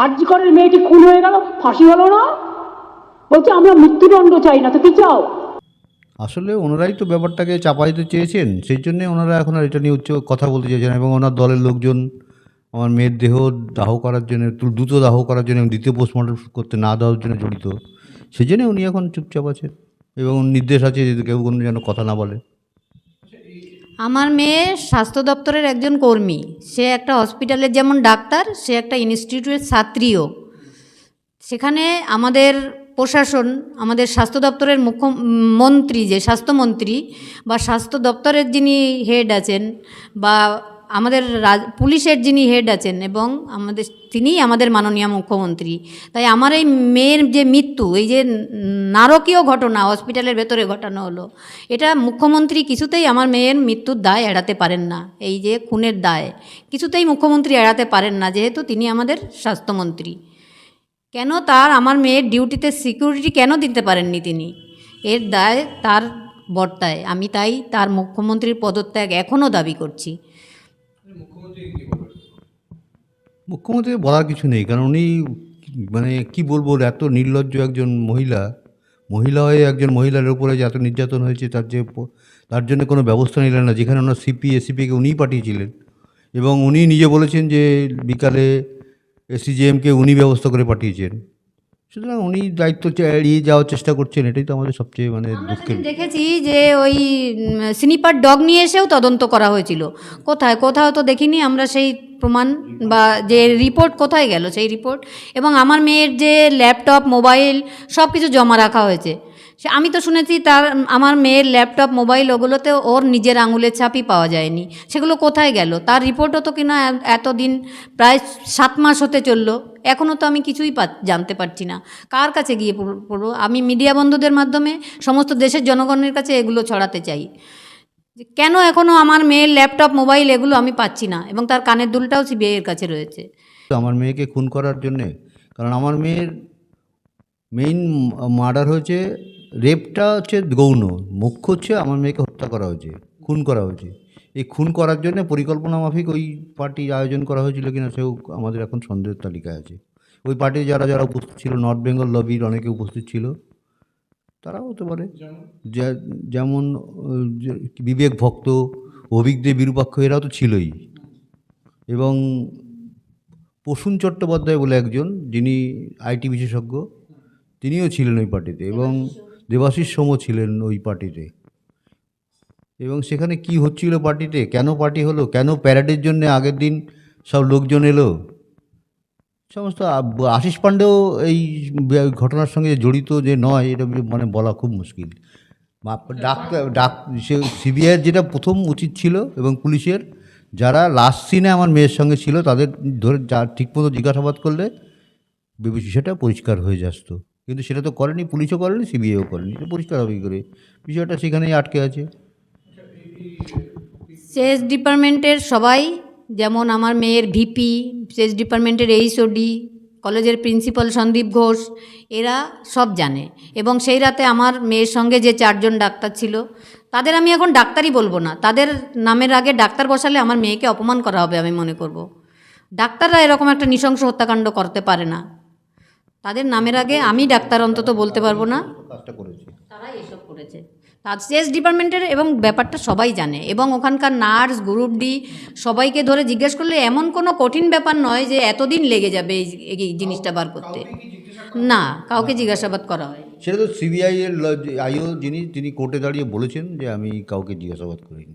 আর্যিকরের মেয়েটি খুন হয়ে গেল, ফাঁসি হলো না? বলছে, আমরা মৃত্যুদণ্ড চাই না, তো কি চাও? আসলে ওনারাই তো ব্যাপারটাকে চাপা দিতে চেয়েছেন, সেই জন্যে ওনারা এখন আর এটা নিয়ে উচ্চ কথা বলতে চেয়েছেন এবং ওনার দলের লোকজন, আমার মেয়ের দেহ দাহ করার জন্য দ্রু- দ্রুত দাহ করার জন্য দ্বিতীয় পোস্টমর্টম করতে না দেওয়ার জন্য জড়িত। সেই জন্যে উনি এখন চুপচাপ আছেন, এবং নির্দেশ আছে যে কেউ কোনো যেন কথা না বলে। আমার মেয়ে স্বাস্থ্য দপ্তরের একজন কর্মী। সে একটা হসপিটালের যেমন ডাক্তার, সে একটা ইনস্টিটিউটের ছাত্রীও। সেখানে আমাদের প্রশাসন, আমাদের স্বাস্থ্য দপ্তরের মুখ্যমন্ত্রী যে স্বাস্থ্যমন্ত্রী বা স্বাস্থ্য দপ্তরের যিনি হেড আছেন বা আমাদের পুলিশের যিনি হেড আছেন এবং আমাদের, তিনিই আমাদের মাননীয় মুখ্যমন্ত্রী। তাই আমার এই মেয়ের যে মৃত্যু, এই যে নারকীয় ঘটনা, হসপিটালের ভেতরে ঘটানো হলো, এটা মুখ্যমন্ত্রী কিছুতেই আমার মেয়ের মৃত্যুর দায় এড়াতে পারেন না। এই যে খুনের দায়, কিছুতেই মুখ্যমন্ত্রী এড়াতে পারেন না, যেহেতু তিনি আমাদের স্বাস্থ্যমন্ত্রী। কেন তার, আমার মেয়ের ডিউটিতে সিকিউরিটি কেন দিতে পারেননি তিনি? এর দায় তার বর্তায়। আমি তাই তার মুখ্যমন্ত্রীর পদত্যাগ এখনও দাবি করছি। মুখ্যমন্ত্রী বলার কিছু নেই, কারণ উনি মানে কি বলব এত নির্লজ্জ একজন মহিলা মহিলা হয়ে একজন মহিলার উপরে যে এত নির্যাতন হয়েছে, তার যে তার জন্য কোনো ব্যবস্থা নিলেন না, যেখানে ওনার সিপি এসিপিকে উনিই পাঠিয়েছিলেন। এবং উনি নিজে বলেছেন যে বিকালে এসিজিএমকে উনি ব্যবস্থা করে পাঠিয়েছেন। সুতরাং উনি দায়িত্ব এড়িয়ে যাওয়ার চেষ্টা করছেন এটাই তো আমাদের সবচেয়ে মানে দুঃখের দেখেছি যে ওই স্নিপার ডগ নিয়ে এসেও তদন্ত করা হয়েছিল। কোথায়? কোথাও তো দেখিনি আমরা সেই প্রমাণ বা যে রিপোর্ট কোথায় গেল সেই রিপোর্ট। এবং আমার মেয়ের যে ল্যাপটপ মোবাইল সব কিছু জমা রাখা হয়েছে। সে আমি তো শুনেছি তার আমার মেয়ের ল্যাপটপ মোবাইল ওগুলোতে ওর নিজের আঙুলের ছাপই পাওয়া যায়নি। সেগুলো কোথায় গেল? তার রিপোর্টও তো কিনা এতদিন প্রায় সাত মাস হতে চলল। এখনও তো আমি কিছুই পা জানতে পারছি না। কার কাছে গিয়ে পড়- পড়ব? আমি মিডিয়া বন্ধুদের মাধ্যমে সমস্ত দেশের জনগণের কাছে এগুলো ছড়াতে চাই। কেন এখনও আমার মেয়ের ল্যাপটপ, মোবাইল এগুলো আমি পাচ্ছি না এবং তার কানের দুলটাও সিবিআই এর কাছে রয়েছে? আমার মেয়েকে খুন করার জন্যে। কারণ আমার মেয়ের মেইন মার্ডার হয়েছে রেপটা হচ্ছে গৌণ। মুখ্য হচ্ছে আমার মেয়েকে হত্যা করা হয়েছে, খুন করা হয়েছে। এই খুন করার জন্য পরিকল্পনা মাফিক ওই পার্টি আয়োজন করা হয়েছিল কিনা সেও আমাদের এখন সন্দেহের তালিকায় আছে। ওই পার্টি যারা যারা উপস্থিত ছিল নর্থ বেঙ্গল লবির অনেকে উপস্থিত ছিল তারাও হতে পারে। যেমন বিবেক ভক্ত অভিজ্ঞ বিরূপাক্ষ এরাও তো ছিলই। এবং প্রসূন চট্টোপাধ্যায় বলে একজন যিনি আইটি বিশেষজ্ঞ তিনিও ছিলেন ওই পার্টিতে এবং দেবাশিস সোমও ছিলেন ওই পার্টিতে। এবং সেখানে কি হচ্ছিল পার্টিতে? কেন পার্টি হলো? কেন প্যারেডের জন্য আগের দিন সব লোকজন এলো? সমস্ত আশিস পাণ্ডেও এই ঘটনার সঙ্গে জড়িত যে নয়, এটা মানে বলা খুব মুশকিল। ডাক্তার ডাক সে সিবিআইয়ের যেটা প্রথম উচিত ছিল এবং পুলিশের, যারা লাস্ট সিনে আমার মেয়ের সঙ্গে ছিল, তাদের ধরে যা ঠিকমতো জিজ্ঞাসাবাদ করলে বিষয়টা পরিষ্কার হয়ে আসত কিন্তু সেটা তো করেনি, পুলিশও করেনি, সিবিআইও করেনি। এটা পরিষ্কার হবে কী করে? বিষয়টা সেখানেই আটকে আছে। সেচ ডিপার্টমেন্টের সবাই, যেমন আমার মেয়ের ভিপি, সেচ ডিপার্টমেন্টের এইচওডি কলেজের প্রিন্সিপাল সন্দীপ ঘোষ, এরা সব জানে। এবং সেই রাতে আমার মেয়ের সঙ্গে যে চারজন ডাক্তার ছিল, তাদের আমি এখন ডাক্তারই বলব না। তাদের নামের আগে ডাক্তার বসালে আমার মেয়েকে অপমান করা হবে আমি মনে করব। ডাক্তাররা এরকম একটা নৃশংস হত্যাকাণ্ড করতে পারে না। তাদের নামের আগে আমি ডাক্তার অন্তত বলতে পারব না। কাজটা করেছে। তারাই এসব করেছে। তার ডিপার্টমেন্টের এবং ব্যাপারটা সবাই জানে এবং ওখানকার নার্স গ্রুপ ডি সবাইকে ধরে জিজ্ঞেস করলে এমন কোনো কঠিন ব্যাপার নয় যে এতদিন লেগে যাবে এই এই জিনিসটা বার করতে। না কাউকে জিজ্ঞাসাবাদ করা হয়। সেটা তো সিবিআই এর আইও যিনি তিনি কোর্টে দাঁড়িয়ে বলেছেন যে আমি কাউকে জিজ্ঞাসাবাদ করিনি।